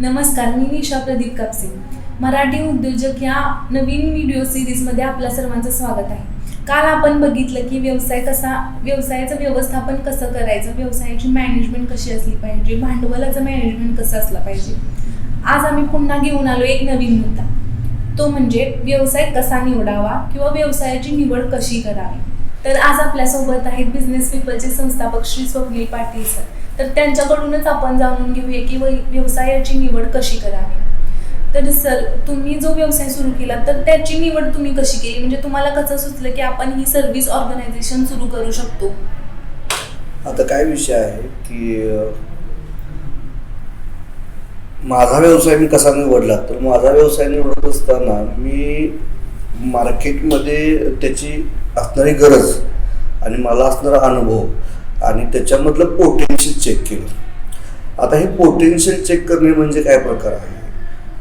नमस्कार मी निशा प्रदीप कापसे. मराठी उद्योजक या नवीन व्हिडिओ सिरीजमध्ये आपल्या सर्वांचं स्वागत आहे. काल आपण बघितलं की व्यवसाय कसा व्यवसायाचं व्यवस्थापन कसं करायचं व्यवसायाची मॅनेजमेंट कशी असली पाहिजे भांडवलाचं मॅनेजमेंट कसं असलं पाहिजे. आज आम्ही पुन्हा घेऊन आलो एक नवीन मुद्दा. तो म्हणजे व्यवसाय कसा निवडावा किंवा व्यवसायाची निवड कशी करावी. तर आज आपल्यासोबत आहेत बिझनेस पीपलचे संस्थापक श्री स्वप्नील पाटील सर तर त्यांच्याकडूनच आपण जाणून घेऊया की व्यवसायाची निवड कशी करावी. तर सर तुम्ही जो व्यवसाय सुरू केला तर त्याची निवड तुम्ही कशी केली? म्हणजे तुम्हाला कसं सुचलं की आपण ही सर्व्हिस ऑर्गनायझेशन सुरू करू शकतो? आता काय विषय आहे की माझा व्यवसाय मी कसा निवडला? तर माझा व्यवसाय निवडत असताना मी मार्केटमध्ये त्याची असणारी गरज आणि मला असणारा अनुभव आणि त्याच्यामधलं पोटेन्शियल चेक केलं. आता हे पोटेन्शियल चेक करणे म्हणजे काय प्रकार आहे?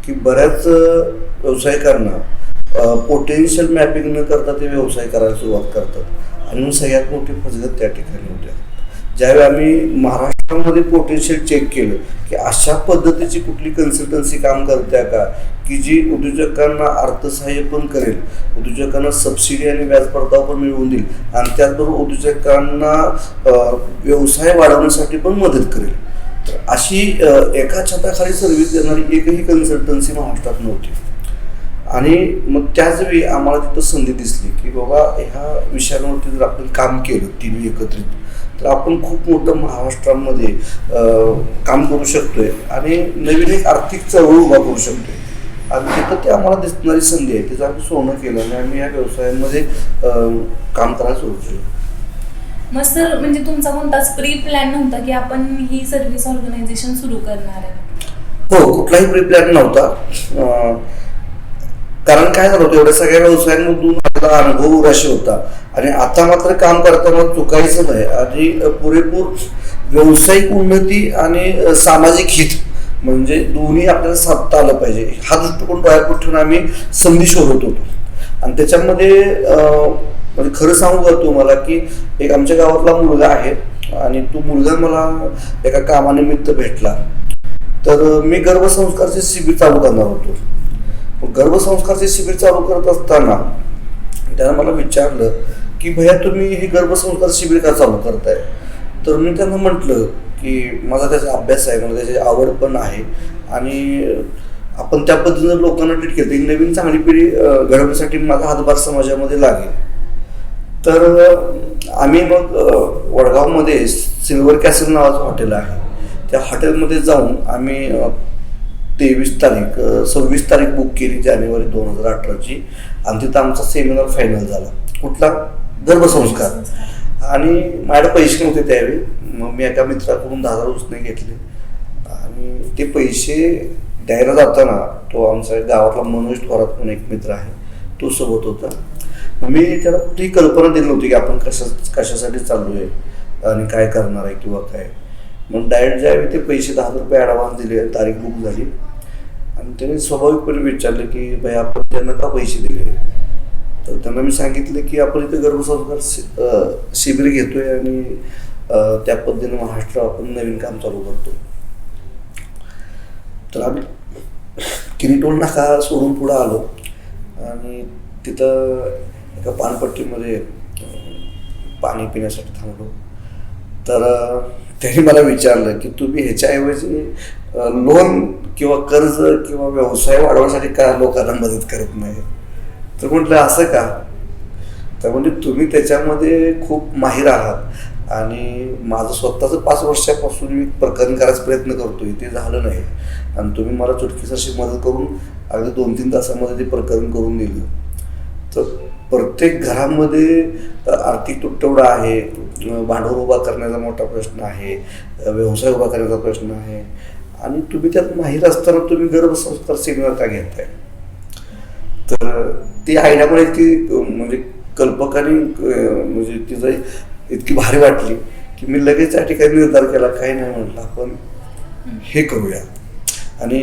की बऱ्याच अं, व्यावसायिकांना पोटेन्शियल मॅपिंग न करता ते व्यवसाय करायला सुरुवात करतात. आणि मग सगळ्यात मोठी फसगत त्या ठिकाणी होते. ज्यावेळी आम्ही महाराष्ट्रामध्ये पोटेन्शियल चेक केलं की अशा पद्धतीची कुठली कन्सल्टन्सी काम करते का? की जी उद्योजकांना अर्थसहाय्य पण करेल. उद्योजकांना सबसिडी आणि व्याज परतावा पण मिळवून देईल. आणि त्याचबरोबर उद्योजकांना व्यवसाय वाढवण्यासाठी पण मदत करेल. तर अशी एका छताखाली सर्व्हिस देणारी एकही कन्सल्टन्सी महाराष्ट्रात नव्हती. आणि मग त्याचवेळी आम्हाला तिथं संधी दिसली की बाबा ह्या विषयांवरती जर आपण काम केलं तिन्ही एकत्रित तर आपण खूप मोठं महाराष्ट्रामध्ये काम करू शकतोय आणि नवीन एक आर्थिक चळवळ उभा करू शकतोय. आणि तिथं ते आम्हाला दिसणारी संधी आहे तिचं आम्ही सोनं केलं आणि आम्ही या व्यवसायामध्ये काम करायला सुरू केलं. मग सर म्हणजे तुमचा कोणताच प्री प्लॅन नव्हता की आपण ही सर्व्हिस ऑर्गनायझेशन सुरू करणार आहे? हो कुठलाही प्री प्लॅन नव्हता. कारण काय झालं होतं एवढ्या सगळ्या व्यवसायांमधून अनुभव उराशी होता. आणि आता मात्र काम करताना चुकायचं नाही. आणि पुरेपूर व्यावसायिक उन्नती आणि सामाजिक हित म्हणजे दोन्ही आपल्याला साधता आलं पाहिजे. हा दृष्टिकोन डोळ्यापुढे ठेवून आम्ही संधी शोधत होतो. आणि त्याच्यामध्ये म्हणजे खरं सांगू का तुम्हाला की एक आमच्या गावातला मुलगा आहे आणि तो मुलगा मला एका कामानिमित्त भेटला. तर मी गर्भसंस्कारचे शिबिर चालू करणार होतो. गर्भसंस्कारचे शिबिर चालू करत असताना त्यानं मला विचारलं की भैया तुम्ही हे गर्भसंस्कार शिबिर का चालू करताय? तर मी त्यांना म्हटलं की माझा त्याचा अभ्यास आहे मला त्याची आवड पण आहे आणि आपण त्या पद्धतीनं लोकांना ट्रीट केलं. ही नवीन चांगली पिढी घडवण्यासाठी माझा हातभार समाजामध्ये लागेल. तर आम्ही मग वडगावमध्ये सिल्वर कॅसल नावाचं हॉटेल आहे. त्या हॉटेलमध्ये जाऊन आम्ही तेवीस तारीख सव्वीस तारीख बुक केली जानेवारी दोन हजार अठराची. आणि तिथं आमचा सेमिनार फायनल झाला. कुठला? गर्भसंस्कार. आणि माझ्याकडे पैसे नव्हते त्यावेळी. मग मी एका मित्राकडून दहा हजार उसने घेतले. आणि ते पैसे द्यायला जाताना तो आमचा गावातला मनोज थोरात म्हणून एक मित्र आहे तो सोबत होता. मग मी त्याला कुठली कल्पना दिली नव्हती की आपण कशा कशासाठी चाललो आहे आणि काय करणार आहे किंवा काय. मग डायरेक्ट ज्यावेळी ते पैसे दहा हजार रुपये ॲडव्हान्स दिले तारीख बुक झाली आणि त्याने स्वाभाविकपणे विचारलं की भाई आपण त्यांना का पैसे दिले? तर त्यांना मी सांगितलं की आपण इथे गर्भसंस्कार शि- शिबिर घेतोय आणि त्या पद्धतीने महाराष्ट्र आपण नवीन काम चालू करतो तर आम्ही किरीटोल नाका सोडून पुढं आलो आणि तिथं एका पानपट्टीमध्ये पाणी पिण्यासाठी थांबलो. तर त्यांनी मला विचारलं की तुम्ही ह्याच्याऐवजी लोन किंवा कर्ज किंवा व्यवसाय वाढवण्यासाठी का लोकांना मदत करत नाही तर म्हटलं असं का? तर म्हणजे तुम्ही त्याच्यामध्ये खूप माहीर आहात. आणि माझं स्वतःचं पाच वर्षापासून मी प्रकरण करायचा प्रयत्न करतोय ते झालं नाही. आणि तुम्ही मला चुटकीसाशी मदत करून अगदी दोन तीन तासामध्ये ते प्रकरण करून दिलं. तर प्रत्येक घरामध्ये आर्थिक तुटवडा आहे भांडवल उभा करण्याचा मोठा प्रश्न आहे व्यवसाय उभा करण्याचा प्रश्न आहे. आणि तुम्ही त्यात माहीर असताना तुम्ही गर्भसंस्कार सेमिनार का घेताय. तर ती आयडिया ती इतकी म्हणजे कल्पकानी म्हणजे तिचं इतकी भारी वाटली की मी लगेच त्या ठिकाणी निर्धार केला काही नाही म्हटलं आपण हे करूया. आणि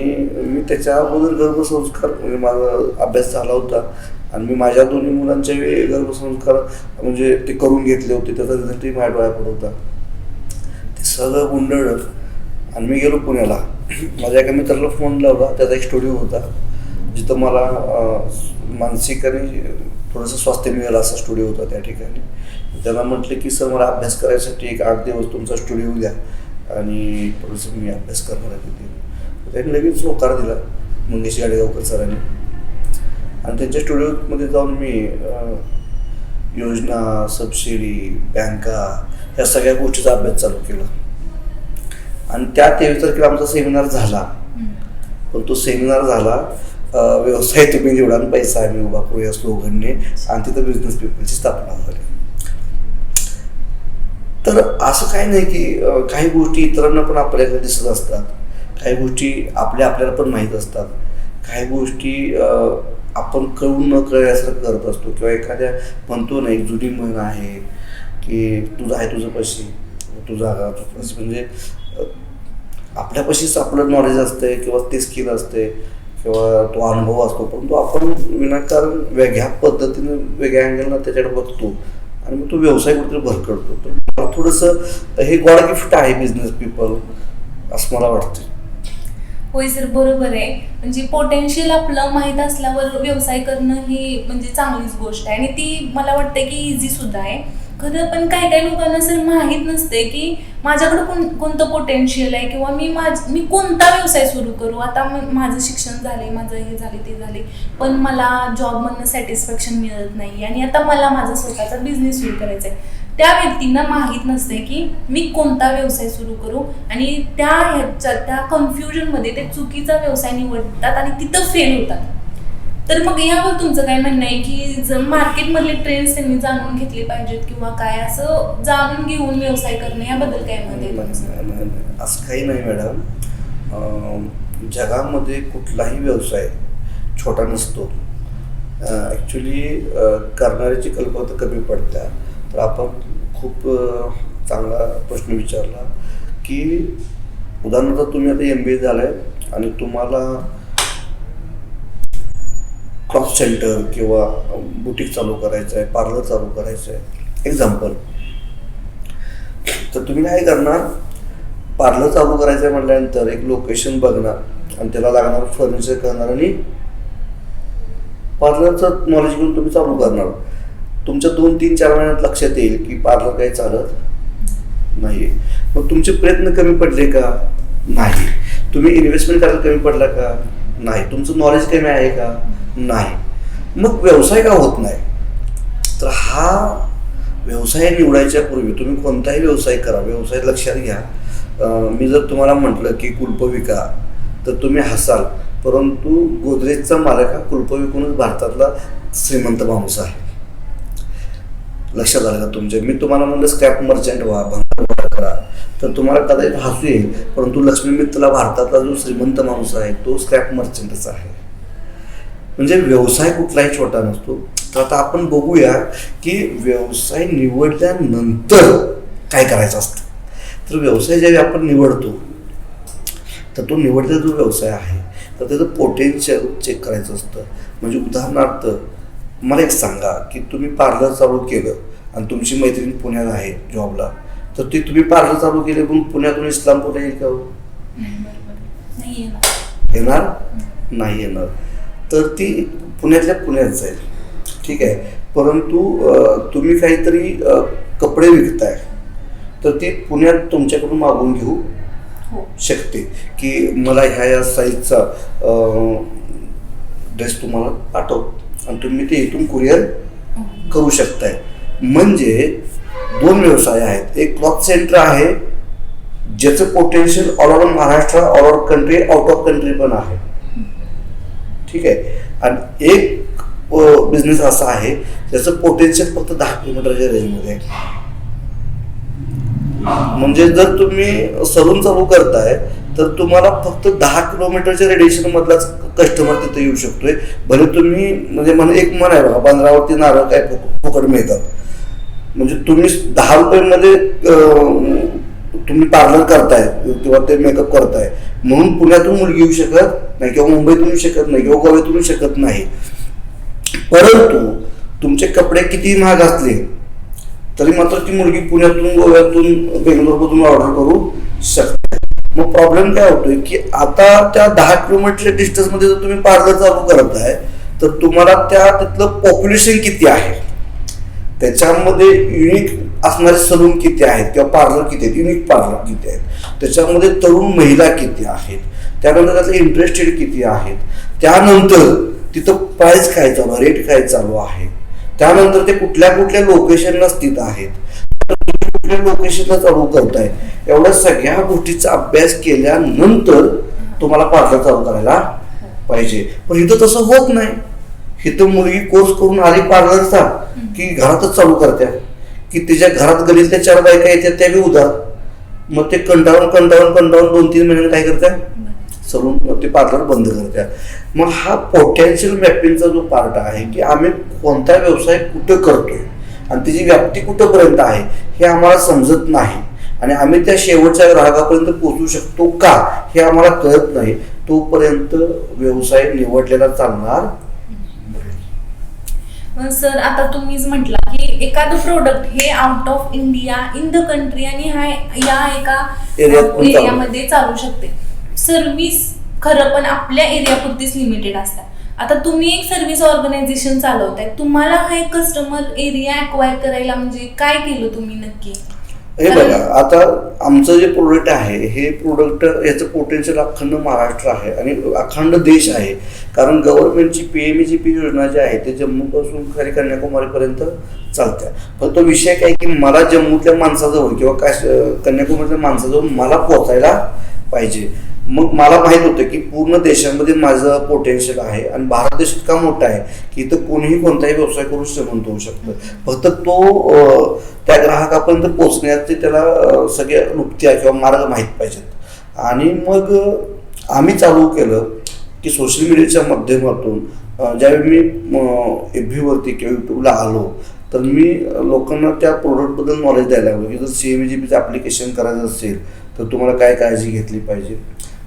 मी त्याच्या अगोदर गर्भसंस्कार म्हणजे माझा अभ्यास झाला होता आणि मी माझ्या दोन्ही मुलांच्या वेळी गर्भसंस्कार म्हणजे ते करून घेतले होते त्याचा रिझल्टही माझ्या डोळ्यापुढे होता. ते सगळं गुंडळलं. आणि मी गेलो पुण्याला. माझ्या एका मित्राला फोन लावला. त्याचा एक स्टुडिओ होता. जिथं मला मानसिक आणि थोडंसं स्वास्थ्य मिळेल असा स्टुडिओ होता त्या ठिकाणी. त्याला म्हटलं की सर मला अभ्यास करायसाठी एक आठ दिवस तुमचा स्टुडिओ द्या आणि थोडंसं मी अभ्यास करणार आहे तिथे. त्यांनी लगेच होकार दिला मंगेश गाडेगावकर सरांनी. आणि त्यांच्या स्टुडिओमध्ये जाऊन मी योजना सबसिडी बँका ह्या सगळ्या गोष्टीचा अभ्यास चालू केला. आणि त्या तेवीस तारखेला आमचा सेमिनार झाला. पण तो सेमिनार झाला व्यवसाय तुम्ही निवडा आणि पैसा आम्ही उभा करू या स्लोगनने आणि तिथं बिझनेस पीपलची स्थापना झाली. तर असं काही नाही की काही गोष्टी इतरांना पण आपल्याकडे दिसत असतात. काही गोष्टी आपल्या आपल्याला पण माहीत असतात. काही गोष्टी आपण कळून न कळल्यासारखं करत असतो किंवा एखाद्या म्हणतो ना एक जुनी म्हण आहे की तुझं आहे तुझं पशी तुझा म्हणजे आपल्यापाशीच आपलं नॉलेज असते किंवा ते स्किल असते किंवा तो अनुभव असतो परंतु आपण विनाकारण वेगळ्या पद्धतीने वेगळ्या अँगलनं त्याच्याकडे बघतो आणि मग तो व्यवसाय कुठेतरी भरकडतो तर मला थोडंसं हे गॉड गिफ्ट आहे बिझनेस पीपल असं मला वाटतं होय सर बरोबर आहे. म्हणजे पोटेन्शियल आपलं माहीत असल्यावर व्यवसाय करणं ही म्हणजे चांगलीच गोष्ट आहे. आणि ती मला वाटतं की इझी सुद्धा आहे. खरं पण काही काही लोकांना सर माहीत नसते की माझ्याकडं कोण कोणतं पोटेन्शियल आहे किंवा मी माझ मी कोणता व्यवसाय सुरू करू? आता माझं शिक्षण झाले माझं हे झाले ते झाले पण मला जॉबमधनं सॅटिस्फॅक्शन मिळत नाही. आणि आता मला माझा स्वतःचा बिझनेस सुरू करायचा आहे त्या व्यक्तींना माहीत नसते की मी कोणता व्यवसाय सुरू करू? आणि त्या ह्याच्या त्या कन्फ्युजनमध्ये ते चुकीचा व्यवसाय निवडतात आणि तिथं फेल होतात. तर मग यावर तुमचं काय म्हणणं आहे की जर मार्केटमधले ट्रेंड्स त्यांनी जाणून घेतले पाहिजेत किंवा काय असं जाणून घेऊन व्यवसाय करणं याबद्दल काय म्हणते आहे असं काही नाही मॅडम जगामध्ये कुठलाही व्यवसाय छोटा नसतो. ॲक्च्युली करणाऱ्याची कल्पना कमी पडत्या. तर आपण खूप चांगला प्रश्न विचारला की उदाहरणार्थ तुम्ही आता एम बी ए झालाय आणि तुम्हाला क्रॉप सेंटर किंवा बुटीक चालू करायचं आहे पार्लर चालू करायचं आहे एक्झाम्पल तर तुम्ही काय करणार? पार्लर चालू करायचं आहे म्हटल्यानंतर एक लोकेशन बघणार आणि त्याला लागणार फर्निचर करणार आणि पार्लरचं नॉलेज घेऊन तुम्ही चालू करणार. तुमच्या दोन तीन चार महिन्यात लक्षात येईल की पार्लर काही चालत नाही मग तुमचे प्रयत्न कमी पडले का? नाही. तुम्ही इन्व्हेस्टमेंट करायला कमी पडला का? नाही. तुमचं नॉलेज कमी आहे का? नाही. मग व्यवसाय का होत नाही? तर हा व्यवसाय निवडायच्या पूर्वी तुम्ही कोणताही व्यवसाय करा. व्यवसाय लक्षात घ्या. मी जर तुम्हाला म्हटलं की कुल्प विका तर तुम्ही हसाल. परंतु गोदरेजचा मालक हा कुल्प विकूनच भारतातला श्रीमंत माणूस आहे. लक्षात आलं का तुमचे मी तुम्हाला म्हणलं स्क्रॅप मर्चंट व्हा भंगार करा. तर तुम्हाला कदाचित हसू येईल. परंतु लक्ष्मी मित्रला भारतातला जो श्रीमंत माणूस आहे तो स्क्रॅप मर्चंटच आहे. म्हणजे व्यवसाय कुठलाही छोटा नसतो. तर आता आपण बघूया की व्यवसाय निवडल्यानंतर काय करायचं असतं. तर व्यवसाय ज्यावेळी आपण निवडतो तर तो निवडलेला जो व्यवसाय आहे तर त्याचं पोटेन्शियल चेक करायचं असतं. म्हणजे उदाहरणार्थ मला एक सांगा की तुम्ही पार्लर चालू केलं आणि तुमची मैत्रीण पुण्याला आहे जॉबला तर ती तुम्ही पार्लर चालू केले पण पुण्यातून इस्लामपूर येईल का हो? येणार. येणार? नाही येणार. तर ती पुण्यातल्या पुण्यात जाईल. ठीक आहे. परंतु तुम्ही काहीतरी कपडे विकताय. तर ती पुण्यात तुमच्याकडून मागून घेऊ हो. शकते. की मला ह्या या साईजचा ड्रेस तुम्हाला पाठव. आणि तुम्ही ते इथून कुरिअर. करू शकताय. म्हणजे दोन व्यवसाय आहेत. एक क्लॉथ सेंटर आहे ज्याचं potential all over Maharashtra all over country out of country पण आहे. ठीक आहे? आणि एक बिझनेस असा आहे ज्याचं पोटेन्शियल फक्त दहा किलोमीटरच्या रेंजमध्ये आहे. म्हणजे जर तुम्ही सलून चालू करताय तर तुम्हाला फक्त दहा किलोमीटरच्या रेडिएशन मधलाच कस्टमर तिथे येऊ शकतोय. भले तुम्ही म्हणजे मला एक मन आहे बघा बांद्रावरती नारळ काय फुकट मिळतात. म्हणजे तुम्ही दहा रुपये मध्ये तुम्ही पार्लर करताय किंवा ते मेकअप करताय. म्हणून पुण्यातून मुलगी येऊ शकत नाही किंवा मुंबईतून येऊ शकत नाही किंवा गोव्यातून येऊ शकत नाही. परंतु तुमचे कपडे किती महाग असले तरी मात्र ती मुलगी पुण्यातून गोव्यातून बेंगलोरमधून ऑर्डर करू शकते. मग प्रॉब्लेम काय होतोय की आता त्या दहा किलोमीटरच्या डिस्टन्समध्ये जर तुम्ही पार्लर चालू करत आहे तर तुम्हाला त्या तिथलं पॉप्युलेशन किती आहे? त्याच्यामध्ये युनिक असणारे सलून किती आहेत किंवा पार्लर किती आहेत? युनिक पार्लर किती आहेत? त्याच्यामध्ये तरुण महिला किती आहेत? त्यानंतर त्यातले इंटरेस्टेड किती आहेत? त्यानंतर तिथं प्राईस काय चालू आहे? रेट काय चालू आहे? त्यानंतर ते कुठल्या कुठल्या लोकेशनला स्थित आहेत? कुठल्या लोकेशनला चालू करताय? एवढ्या सगळ्या गोष्टीचा अभ्यास केल्यानंतर तुम्हाला पार्लर चालू करायला पाहिजे. पण इथं तसं होत नाही. इथं मुलगी कोर्स करून आली पार्लरचा की घरातच चालू करत्या. की तिच्या घरात गलीतल्या चार बायका येतात त्या बी उदार. मग ते कंटाळून कंटाळून कंटाळून दोन तीन महिन्यात काय करत्या? सलून मग ते पार्लर बंद करत्या. मग हा पोटॅन्शियल मॅपिंगचा जो पार्ट आहे की आम्ही कोणता व्यवसाय कुठं करतोय आणि त्याची व्याप्ती कुठंपर्यंत आहे हे आम्हाला समजत नाही. आणि आम्ही त्या शेवटच्या ग्राहकापर्यंत पोहोचू शकतो का हे आम्हाला कळत नाही. तोपर्यंत व्यवसाय निवडलेला चालणार सर आता तुम्हीच म्हटला की एखादं प्रोडक्ट हे out of India in the country आणि हा या एका. एरियामध्ये चालू. शकते. सर्व्हिस खरं पण आपल्या एरियापुरतीच लिमिटेड असतात. आता तुम्ही एक सर्व्हिस ऑर्गनायझेशन चालवताय. तुम्हाला हा एक कस्टमर एरिया अक्वायर करायला म्हणजे काय केलं तुम्ही नक्की? हे बघा आता आमचं जे प्रोडक्ट आहे हे प्रोडक्ट याचं पोटेन्शियल अखंड महाराष्ट्र आहे आणि अखंड देश आहे. कारण गव्हर्नमेंटची पी एम जी पी योजना जी आहे ते जम्मूपासून खरी कन्याकुमारीपर्यंत चालत्या. फक्त विषय काय की मला जम्मूतल्या माणसाजवळ किंवा काश कन्याकुमारीतल्या माणसाजवळ मला पोचायला पाहिजे. मग मला माहीत होतं की पूर्ण देशामध्ये माझं पोटेन्शियल आहे आणि भारत देश इतका मोठा आहे की इथं कोणीही कोणताही व्यवसाय करून श्रीमंत होऊ शकतं. फक्त तो त्या ग्राहकापर्यंत पोचण्याचे त्याला सगळ्या नुकत्या किंवा मार्ग माहीत पाहिजेत. आणि मग आम्ही चालू केलं. की सोशल मीडियाच्या माध्यमातून ज्यावेळी मी एफ व्हीवरती किंवा यूट्यूबला आलो तर मी लोकांना त्या प्रोडक्टबद्दल नॉलेज द्यायला लागलो की जर सी एम जी पीचं ॲप्लिकेशन करायचं असेल तर तुम्हाला काय काळजी घेतली पाहिजे?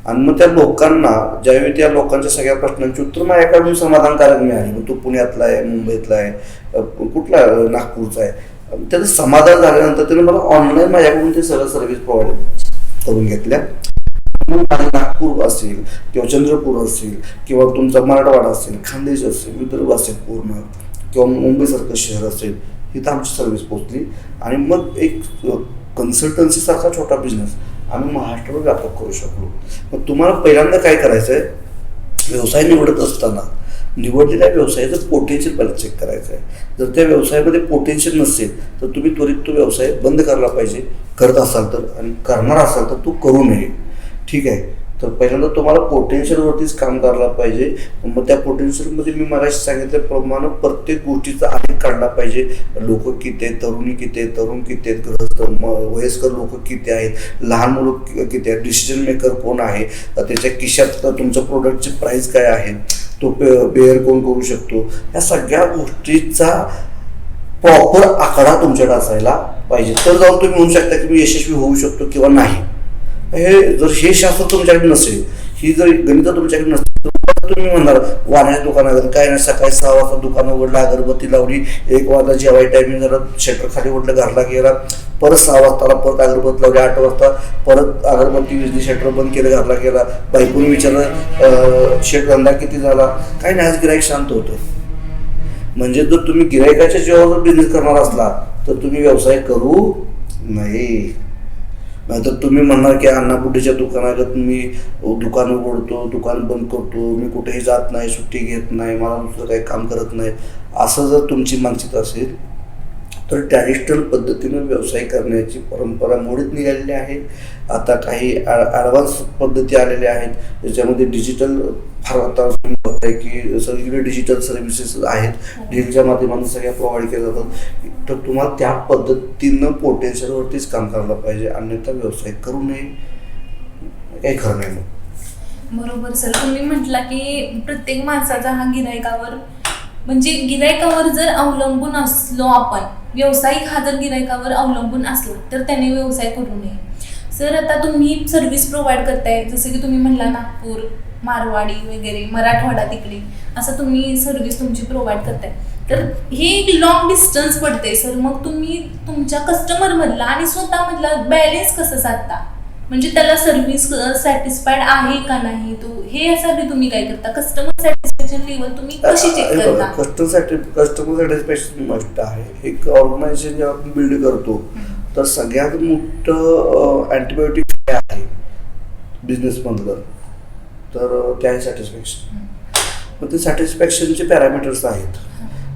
आणि मग त्या लोकांना ज्यावेळी त्या लोकांच्या सगळ्या प्रश्नांची उत्तर माझ्याकडून समाधानकारक मिळाली. मग तो पुण्यातला आहे मुंबईतला आहे कुठला नागपूरचा आहे. त्याचं समाधान झाल्यानंतर त्याने मला ऑनलाईन माझ्याकडून ते सगळं सर्व्हिस प्रोव्हाइड करून घेतल्या. नागपूर असेल किंवा चंद्रपूर असेल किंवा तुमचा मराठवाडा असेल खानदेश असेल विदर्भ असेल पूर्ण किंवा मुंबईसारखं शहर असेल इथं आमची सर्व्हिस पोचली आणि मग एक कन्सल्टन्सीसारखा छोटा बिझनेस आम्ही महाराष्ट्रभर व्यापक करू शकलो. मग तुम्हाला पहिल्यांदा काय करायचं आहे व्यवसाय निवडत असताना निवडलेल्या व्यवसायाचं पोटेन्शियल पहिला चेक करायचं आहे जर त्या व्यवसायामध्ये पोटेन्शियल नसेल तर तुम्ही त्वरित तो व्यवसाय बंद करायला पाहिजे. करत असाल तर आणि करणार असाल तर तो करू नये. ठीक आहे. तर पहिल्यांदा तुम्हाला पोटेन्शियलवरतीच काम करायला पाहिजे. मग त्या पोटेन्शियलमध्ये मी मला सांगितल्याप्रमाणे प्रत्येक गोष्टीचा आलेख काढला पाहिजे. लोक किती आहेत? तरुणी किती आहेत? तरुण किती आहेत? ग्रहस्थ वयस्कर लोक किती आहेत? लहान मुलं किती आहेत? डिसिजन मेकर कोण आहे? त्याच्या किशात तुमच्या प्रोडक्टची प्राईस काय आहे? तो पे बेअर कोण करू शकतो? या सगळ्या गोष्टीचा प्रॉपर आकडा तुमच्याकडे असायला पाहिजे. तर जाऊन तुम्ही म्हणू शकता की मी यशस्वी होऊ शकतो किंवा नाही. हे जर हे शास्त्र तुमच्याकडे नसेल ही जर गणित तुमच्याकडे नसेल तर तुम्ही म्हणणार वाण्याच्या दुकानात काय नाही सकाळी सहा वाजता दुकान उघडलं अगरबत्ती लावली एक वाजता जेवाय टायमिंग झाला शटर खाली उघडलं घरला गेला परत सहा वाजताला परत अगरबत्ती लावली आठ वाजता परत अगरबत्ती विजली शटर बंद केलं घरला गेला बायकोने विचारलं शेट धंदा किती झाला? काय नाही आज गिराईक शांत होतं. म्हणजे जर तुम्ही गिरायकाच्या जीवावर बिझनेस करणार असला तर तुम्ही व्यवसाय करू नाही नाहीतर तुम्ही म्हणणार की अन्नापुटीच्या दुकानात मी दुकान उघडतो दुकान बंद करतो मी कुठेही जात नाही सुट्टी घेत नाही मला दुसरं काही काम करत नाही. असं जर तुमची मानसिकता असेल तर ट्रॅडिशनल पद्धतीनं व्यवसाय करण्याची परंपरा मोडीत निघालेली आहे. आता काही ॲडव्हान्स पद्धती आलेल्या आहेत. ज्याच्यामध्ये डिजिटल फार आता होत आहे की सगळीकडे डिजिटल सर्व्हिसेस आहेत. डीलच्या माध्यमातून सगळ्या प्रोव्हाइड केल्या जातात. तर तुम्हाला त्या पद्धतीनं पोटेन्शियलवरतीच काम करायला पाहिजे. अन्यथा व्यवसाय करू नये. काही खरं नाही मग. बरोबर सर. तुम्ही म्हटला की प्रत्येक माणसाचा हा गिरायकावर म्हणजे गिरायकावर जर अवलंबून असलो आपण व्यावसायिक हा गिरायकावर अवलंबून असला तर त्याने व्यवसाय करू नये. सर आता तुम्ही सर्व्हिस प्रोव्हाइड करताय. जसं की तुम्ही म्हणला नागपूर मारवाडी वगैरे मराठवाडा तिकडे असं तुम्ही सर्व्हिस तुमची प्रोव्हाइड करताय. तर हे एक लॉंग डिस्टन्स पडते सर. मग तुम्ही तुमच्या कस्टमर मधला आणि स्वतः मधला बॅलेन्स कसं साधता? म्हणजे त्याला सर्व्हिस सॅटिस्फाईड आहे का नाही? तो हे यासाठी तुम्ही काय करता? कस्टमर सॅटिस्फॅक्शन लेवल तुम्ही कशी चेक करता? Customer sati customer satisfaction must आहे. एक ऑर्गनायझेशन जेव्हा आपण बिल्ड करतो तर सगळ्यात मोठं अँटीबायोटिक काय आहे. बिझनेसमधलं तर अं, ते आहे सॅटिस्फॅक्शन मग ते सॅटिस्फॅक्शनचे पॅरामीटर्स आहेत.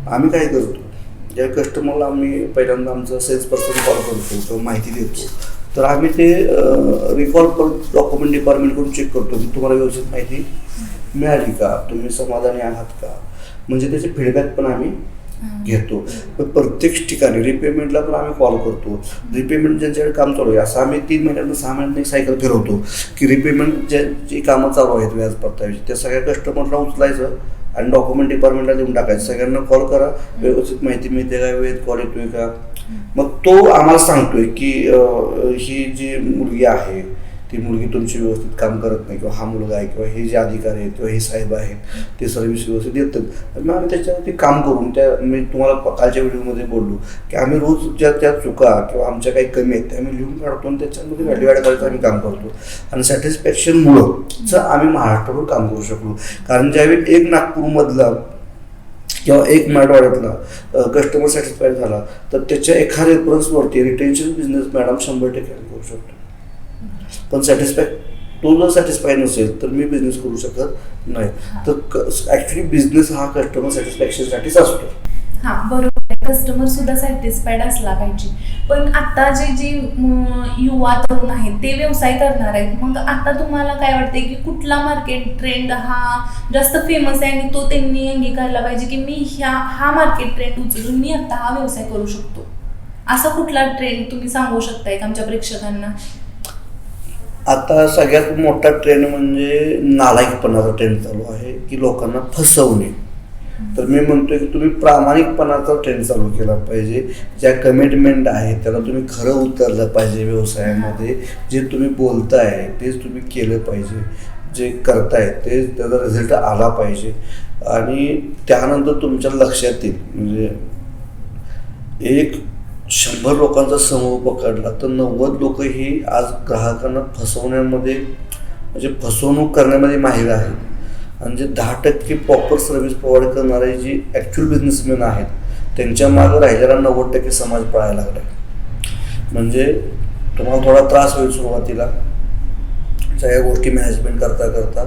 आम्ही काय करतो ज्या कस्टमरला आम्ही पहिल्यांदा आमचं सेल्स पर्सन कॉल करतो किंवा माहिती देतो. तर आम्ही ते रिकॉल करून डॉक्युमेंट डिपार्टमेंटकडून चेक करतो की तुम्हाला व्यवस्थित माहिती मिळाली का तुम्ही समाधानी आहात का? म्हणजे त्याचे फीडबॅक पण आम्ही घेतो. प्रत्येक ठिकाणी रिपेमेंटला पण आम्ही कॉल करतो. रिपेमेंट ज्यांच्याकडे काम चालू आहे असं आम्ही तीन महिन्यातून सहा महिन्यात एक सायकल फिरवतो. की रिपेमेंट जे जी कामं चालू आहेत व्याज परताव्याची त्या सगळ्या कस्टमरला उचलायचं आणि डॉक्युमेंट डिपार्टमेंटला देऊन टाकायचं. सगळ्यांना कॉल करा व्यवस्थित माहिती मिळते का? वेळेत कॉल येतोय का? मग तो आम्हाला सांगतोय की ही जी मुलगी आहे ती मुलगी तुमची व्यवस्थित काम करत नाही किंवा हा मुलगा आहे किंवा हे जे अधिकारी आहेत किंवा हे साहेब आहेत ते सर्व्हिस व्यवस्थित देतात तर मग आम्ही त्याच्यावरती काम करून त्या मी तुम्हाला कालच्या व्हिडिओमध्ये बोललो की आम्ही रोज ज्या त्या चुका किंवा आमच्या काही कमी आहेत त्या आम्ही लिहून काढतो आणि त्याच्यामध्ये व्हॅल्यू ॲड करायचं आम्ही काम करतो. आणि सॅटिस्फॅक्शनमुळं आम्ही महाराष्ट्रावर काम करू शकलो. कारण ज्यावेळी एक नागपूरमधला किंवा एक मराठवाड्यातला कस्टमर सॅटिस्फाईड झाला तर त्याच्या एखाद्या रेफरन्सवरती रिटेन्शन बिझनेस मॅडम शंभर टक्के करू शकतो. पण सॅटिस्फाय तो जर सॅटिस्फाय नसेल तर मी बिझनेस करू शकत नाही. तर ॲक्च्युली बिझनेस हा कस्टमर सॅटिस्फॅक्शनसाठीच असतो. हा बरोबर कस्टमर सुद्धा सॅटिस्फाईड असला पाहिजे. पण आता जे जे युवा तरुण आहेत ते व्यवसाय करणार आहेत. मग आता तुम्हाला काय वाटते की कुठला मार्केट ट्रेंड हा जास्त फेमस आहे आणि तो त्यांनी अंगीकारला पाहिजे की मी ह्या हा मार्केट ट्रेंड उचलून मी आता हा व्यवसाय करू शकतो? असा कुठला ट्रेंड तुम्ही सांगू शकताय का आमच्या प्रेक्षकांना? आता सगळ्यात मोठा ट्रेंड म्हणजे नालायकपणाचा ट्रेंड चालू आहे की लोकांना फसवणे. तर मी म्हणतोय की तुम्ही प्रामाणिकपणाचा ट्रेंड चालू केला पाहिजे. ज्या कमिटमेंट आहे त्याला तुम्ही खरं उतरलं पाहिजे व्यवसायामध्ये. जे तुम्ही बोलताय तेच तुम्ही केलं पाहिजे. जे करताय ते त्याचा रिझल्ट आला पाहिजे. आणि त्यानंतर तुमच्या लक्षात येईल. म्हणजे एक शंभर लोकांचा समूह पकडला तर नव्वद लोक ही आज ग्राहकांना फसवण्यामध्ये म्हणजे फसवणूक करण्यामध्ये माहीर आहेत. आणि जे दहा टक्के प्रॉपर सर्व्हिस प्रोव्हाइड करणारे जी ॲक्च्युअल बिझनेसमॅन आहेत त्यांच्या मागं राहिलेला नव्वद टक्के समाज पळायला लागला म्हणजे तुम्हाला थोडा त्रास होईल सुरुवातीला सगळ्या गोष्टी मॅनेजमेंट करता करता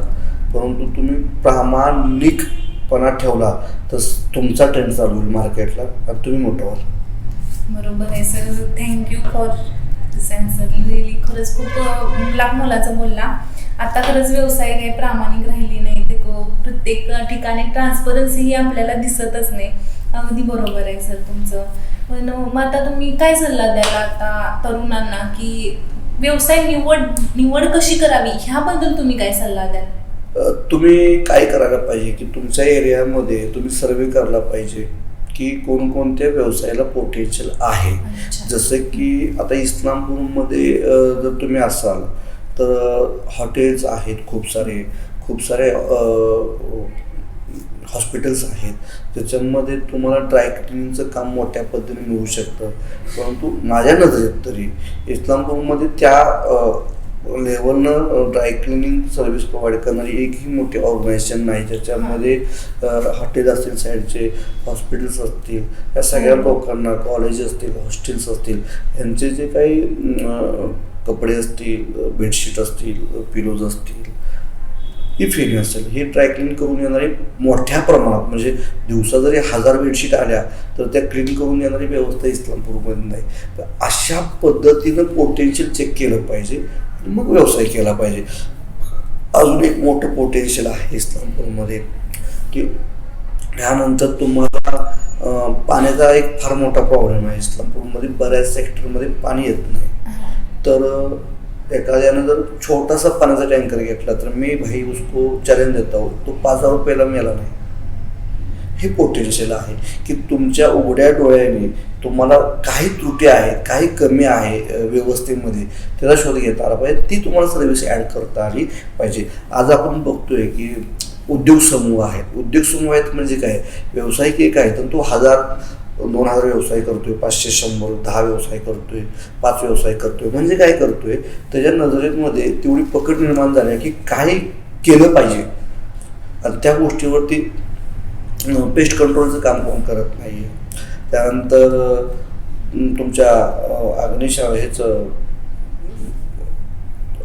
परंतु तुम्ही प्रामाणिकपणा ठेवला तर तुमचा ट्रेंड चालू होईल मार्केटला आणि तुम्ही मोठा व्हाल. बरोबर आहे sir thank you for this really really खरंच खूप अं, मुलाक मोलाचं बोलला. आता खरंच व्यवसाय काही प्रामाणिक राहिली नाही. ते प्रत्येक ठिकाणी ट्रान्सपरन्सी ही आपल्याला दिसतच नाही. अगदी बरोबर आहे सर तुमचं. पण मग आता तुम्ही काय सल्ला द्याल आता तरुणांना की व्यवसाय निवड निवड कशी करावी? ह्याबद्दल तुम्ही काय सल्ला द्याल? तुम्ही काय करायला पाहिजे की तुमच्या एरियामध्ये तुम्ही सर्वे करायला पाहिजे. की कोणकोणत्या व्यवसायाला पोटेन्शियल आहे. जसं की आता इस्लामपूरमध्ये जर तुम्ही असाल तर हॉटेल्स आहेत खूप सारे खूप सारे हॉस्पिटल्स आहेत. त्याच्यामध्ये तुम्हाला ड्राय क्लिनिंगचं काम मोठ्या पद्धतीने मिळू शकतं. परंतु माझ्या नजरेत तरी इस्लामपूरमध्ये त्या लेवलनं ड्राय क्लिनिंग सर्व्हिस प्रोव्हाइड करणारी एकही मोठी ऑर्गनायझेशन नाही. ज्याच्यामध्ये हॉटेल असतील साईडचे हॉस्पिटल्स असतील या सगळ्या लोकांना कॉलेज असतील हॉस्टेल्स असतील यांचे जे काही कपडे असतील बेडशीट असतील पिलोज असतील ही फेरी असेल ही ड्रायक्लीन करून येणारी मोठ्या प्रमाणात म्हणजे दिवसा जरी हजार बेडशीट आल्या तर त्या क्लीन करून येणारी व्यवस्था इस्लामपूरमध्ये नाही. तर अशा पद्धतीनं पोटेन्शियल चेक केलं पाहिजे. मग व्यवसाय केला पाहिजे. अजून एक मोठं पोटेन्शियल आहे इस्लामपूरमध्ये की त्यानंतर तुम्हाला पाण्याचा एक फार मोठा प्रॉब्लेम आहे. इस्लामपूरमध्ये बऱ्याच सेक्टरमध्ये पाणी येत नाही. तर एखाद्यानं जर छोटासा पाण्याचा टँकर घेतला तर मी भाई उसको चॅलेंज देता. आहोत तो पाच हजार रुपयाला मिळाला नाही. हे पोटेन्शियल आहे की तुमच्या उघड्या डोळ्याने तुम्हाला काही त्रुटी आहेत काही कमी आहे व्यवस्थेमध्ये त्याचा शोध घेता आला पाहिजे. ती तुम्हाला सर्व्हिस ॲड करता आली पाहिजे. आज आपण बघतोय की उद्योग समूह आहेत. उद्योग समूह आहेत म्हणजे काय? व्यावसायिक एक आहे तर तो हजार दोन हजार व्यवसाय करतोय पाचशे शंभर दहा व्यवसाय करतोय पाच व्यवसाय करतोय. म्हणजे काय करतोय? त्याच्या नजरेमध्ये तेवढी पकड निर्माण झाली आहे की काय केलं पाहिजे. आणि त्या गोष्टीवरती पेस्ट कंट्रोलचं काम कोण करत नाही त्यानंतर तुमच्या अग्निशा ह्याचं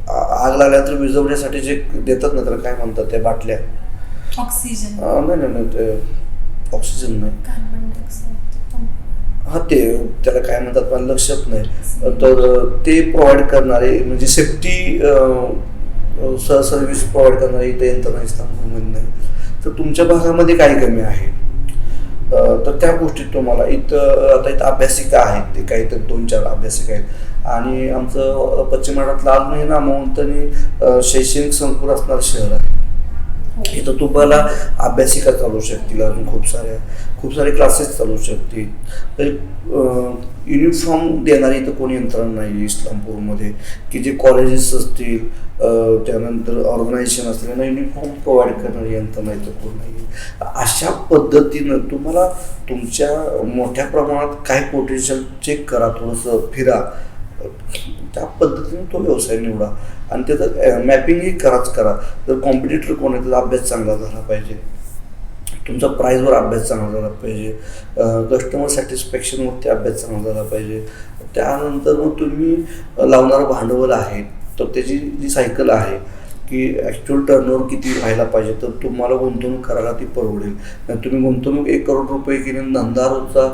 आग लागल्यानंतर विझवण्यासाठी जे देतात ना त्याला काय म्हणतात त्या बाटल्या? ऑक्सिजन नाही नाही नाही ते ऑक्सिजन नाही. हा ते त्याला काय म्हणतात मला लक्षात नाही. तर ते प्रोव्हाइड करणारे म्हणजे सेफ्टी सर्व्हिस प्रोव्हाइड करणारे इथे यंत्रणा इस्लामपूरमध्ये नाही. तर तुमच्या भागामध्ये काय कमी आहे. तर त्या गोष्टीत तुम्हाला इथं आता इथं अभ्यासिका आहेत ते काही तर दोन चार अभ्यासिका आहेत. आणि आमचं पश्चिम महाराष्ट्रातलं अजूनही नामवंतांनी अं, शैक्षणिक संकुल असणारं शहर आहे. इथं तुम्हाला अभ्यासिका चालू शकतील? अजून खूप साऱ्या खूप सारे क्लासेस चालू शकतील. तर युनिफॉर्म देणारी इथं कोणी यंत्रणा नाही इस्लामपूरमध्ये. की जे कॉलेजेस असतील त्यानंतर ऑर्गनायझेशन असतील यांना युनिफॉर्म प्रोव्हाइड करणारी यंत्रणा इथं कोण नाही अशा पद्धतीनं तुम्हाला तुमच्या मोठ्या प्रमाणात काय पोटेन्शियल चेक करा थोडंसं फिरा. त्या पद्धतीने तो व्यवसाय निवडा. आणि त्याचं मॅपिंगही कराच करा. जर कॉम्पिटिटर कोण आहे त्याचा अभ्यास चांगला झाला पाहिजे. तुमचा प्राईजवर अभ्यास चांगला झाला पाहिजे. कस्टमर सॅटिस्फॅक्शनवरती अभ्यास चांगला झाला पाहिजे. त्यानंतर मग तुम्ही लावणारं भांडवल आहे तर त्याची जी सायकल आहे की ॲक्च्युअल टर्नओव्हर किती व्हायला पाहिजे तर तुम्हाला गुंतवणूक करायला ती परवडेल. आणि तुम्ही गुंतवणूक एक करोड रुपये केली धंदा रोजचा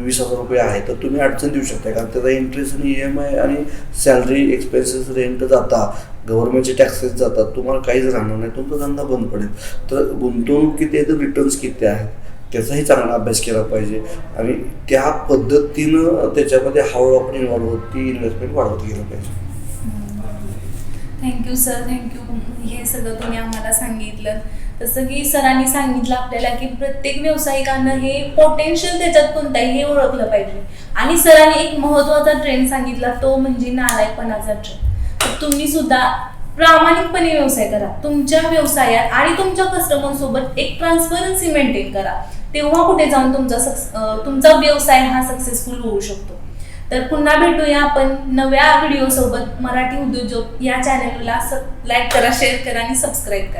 वीस हजार रुपये आहे तर तुम्ही अडचण देऊ शकता. कारण त्याचा इंटरेस्ट आणि ई एम आय आणि सॅलरी एक्सपेन्सेस रेंट जाता गव्हर्नमेंटचे टॅक्सेस जातात तुम्हाला काहीच राहणार नाही तुमचा धंदा बंद पडेल. तर गुंतवणूक किती आहे तर रिटर्न्स किती आहेत त्याचाही चांगला अभ्यास केला पाहिजे. आणि त्या पद्धतीनं त्याच्यामध्ये हळूहळू आपण इन्व्हॉल्व होत ती इन्व्हेस्टमेंट वाढवत गेलं पाहिजे. थँक्यू सर थँक्यू हे सगळं तुम्ही आम्हाला सांगितलं. तसं की सरांनी सांगितलं आपल्याला की प्रत्येक व्यावसायिकानं हे पोटेन्शियल त्याच्यात कोणतं आहे हे ओळखलं पाहिजे. आणि सरांनी एक महत्त्वाचा ट्रेंड सांगितला तो म्हणजे नालायकपणाचा ट्रेंड तर तुम्ही सुद्धा प्रामाणिकपणे व्यवसाय करा. तुमच्या व्यवसायात आणि तुमच्या कस्टमर सोबत एक ट्रान्सपरन्सी मेंटेन करा. तेव्हा कुठे जाऊन तुमचा सक्स तुमचा व्यवसाय हा सक्सेसफुल होऊ शकतो. तर पुन्हा भेटूया आपण नव्या व्हिडिओ सोबत. मराठी उद्योजक या चॅनलला लाईक करा शेअर करा आणि सबस्क्राईब करा.